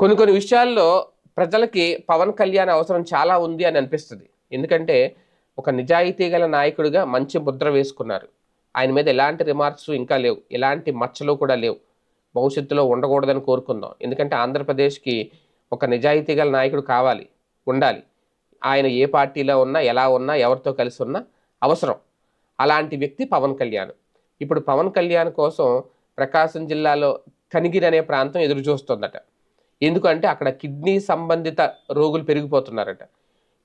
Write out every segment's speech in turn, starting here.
కొన్ని కొన్ని విషయాల్లో ప్రజలకి పవన్ కళ్యాణ్ అవసరం చాలా ఉంది అని అనిపిస్తుంది. ఎందుకంటే ఒక నిజాయితీ గల నాయకుడిగా మంచి ముద్ర వేసుకున్నారు. ఆయన మీద ఎలాంటి రిమార్క్స్ ఇంకా లేవు. ఎలాంటి మచ్చలు కూడా లేవు. భవిష్యత్తులో ఉండకూడదని కోరుకుందాం. ఎందుకంటే ఆంధ్రప్రదేశ్కి ఒక నిజాయితీ గల నాయకుడు కావాలి ఉండాలి. ఆయన ఏ పార్టీలో ఉన్నా ఎలా ఉన్నా ఎవరితో కలిసి ఉన్నా అవసరం. అలాంటి వ్యక్తి పవన్ కళ్యాణ్. ఇప్పుడు పవన్ కళ్యాణ్ కోసం ప్రకాశం జిల్లాలో కనిగిరి అనే ప్రాంతం ఎదురు చూస్తుందట ఎందుకంటే అక్కడ కిడ్నీ సంబంధిత రోగులు పెరిగిపోతున్నారట.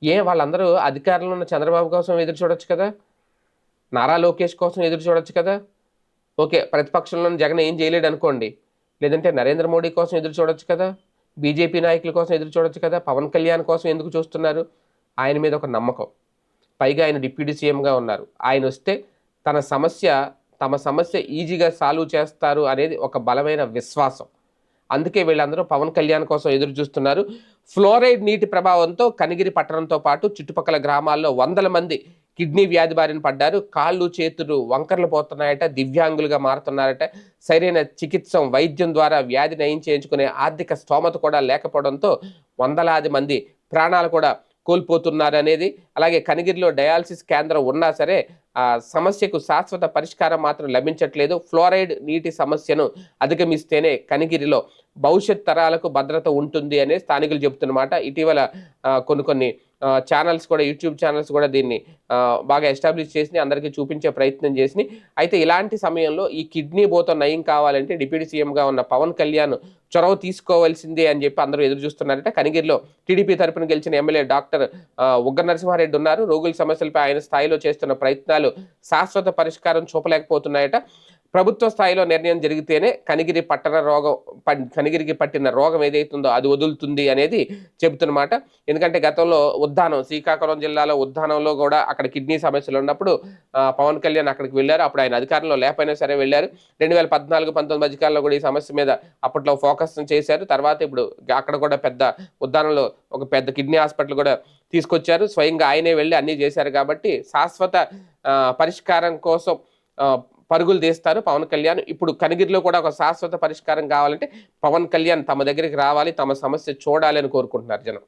ఏ వాళ్ళందరూ అధికారంలో ఉన్న చంద్రబాబు కోసం ఎదురు చూడొచ్చు కదా? నారా లోకేష్ కోసం ఎదురు చూడొచ్చు కదా? ఓకే ప్రతిపక్షంలో జగన్ ఏం చేయలేడు అనుకోండి. లేదంటే నరేంద్ర మోడీ కోసం ఎదురు చూడొచ్చు కదా? బీజేపీ నాయకుల కోసం ఎదురు చూడొచ్చు కదా? పవన్ కళ్యాణ్ కోసం ఎందుకు చూస్తున్నారు? ఆయన మీద ఒక నమ్మకం. పైగా ఆయన డిప్యూటీ సీఎంగా ఉన్నారు. ఆయన వస్తే తన సమస్య తమ సమస్య ఈజీగా సాల్వ్ చేస్తారు అనేది ఒక బలమైన విశ్వాసం. అందుకే వీళ్ళందరూ పవన్ కళ్యాణ్ కోసం ఎదురు చూస్తున్నారు. ఫ్లోరైడ్ నీటి ప్రభావంతో కనిగిరి పట్టణంతో పాటు చుట్టుపక్కల గ్రామాల్లో వందల మంది కిడ్నీ వ్యాధి బారిన పడ్డారు. కాళ్ళు చేతులు వంకర్లు పోతున్నాయట దివ్యాంగులుగా మారుతున్నారట. సరైన చికిత్స వైద్యం ద్వారా వ్యాధి నయం చేయించుకునే ఆర్థిక స్తోమత కూడా లేకపోవడంతో వందలాది మంది ప్రాణాలు కూడా కోల్పోతున్నారు అనేది అలాగే కనిగిరిలో డయాలసిస్ కేంద్రం ఉన్నా సరే ఆ సమస్యకు శాశ్వత పరిష్కారం మాత్రం లభించట్లేదు. ఫ్లోరైడ్ నీటి సమస్యను అధిగమిస్తేనే కనిగిరిలో భవిష్యత్ తరాలకు భద్రత ఉంటుంది అనే స్థానికులు చెబుతున్నమాట. ఇటీవల కొన్ని కొన్ని ఛానల్స్ కూడా యూట్యూబ్ ఛానల్స్ కూడా దీన్ని బాగా ఎస్టాబ్లిష్ చేసి అందరికీ చూపించే ప్రయత్నం చేసి. అయితే ఇలాంటి సమయంలో ఈ కిడ్నీ బోతో నయం కావాలంటే డిప్యూటీ సీఎంగా ఉన్న పవన్ కళ్యాణ్ చొరవ తీసుకోవాల్సిందే అని చెప్పి అందరూ ఎదురు చూస్తున్నారట. కనిగిరిలో టీడీపీ తరపున గెలిచిన ఎమ్మెల్యే డాక్టర్ ఆ, ఉగ్ర నరసింహారెడ్డి ఉన్నారు. రోగుల సమస్యలపై ఆయన స్థాయిలో చేస్తున్న ప్రయత్నాలు శాశ్వత పరిష్కారం చూపలేకపోతున్నాయట. ప్రభుత్వ స్థాయిలో నిర్ణయం జరిగితేనే కనిగిరి పట్టణ రోగం కనిగిరికి పట్టిన రోగం ఏదైతుందో అది వదులుతుంది అనేది చెబుతున్నమాట ఎందుకంటే గతంలో ఉద్దానం శ్రీకాకుళం జిల్లాలో ఉద్దానంలో కూడా అక్కడ కిడ్నీ సమస్యలు ఉన్నప్పుడు పవన్ కళ్యాణ్ అక్కడికి వెళ్ళారు. అప్పుడు ఆయన అధికారంలో లేకపోయినా సరే వెళ్ళారు. రెండు వేల పద్నాలుగు పంతొమ్మిది మధ్యకాలంలో కూడా ఈ సమస్య మీద అప్పట్లో ఫోకస్ చేశారు. తర్వాత ఇప్పుడు అక్కడ కూడా పెద్ద ఉద్దానంలో ఒక పెద్ద కిడ్నీ హాస్పిటల్ కూడా తీసుకొచ్చారు. స్వయంగా ఆయనే వెళ్ళి అన్నీ చేశారు కాబట్టి శాశ్వత పరిష్కారం కోసం పరుగులు తీస్తారు. పవన్ కళ్యాణ్ ఇప్పుడు కనిగిరిలో కూడా ఒక శాశ్వత పరిష్కారం కావాలంటే పవన్ కళ్యాణ్ తమ దగ్గరికి రావాలి తమ సమస్య చూడాలి అని కోరుకుంటున్నారు జనం.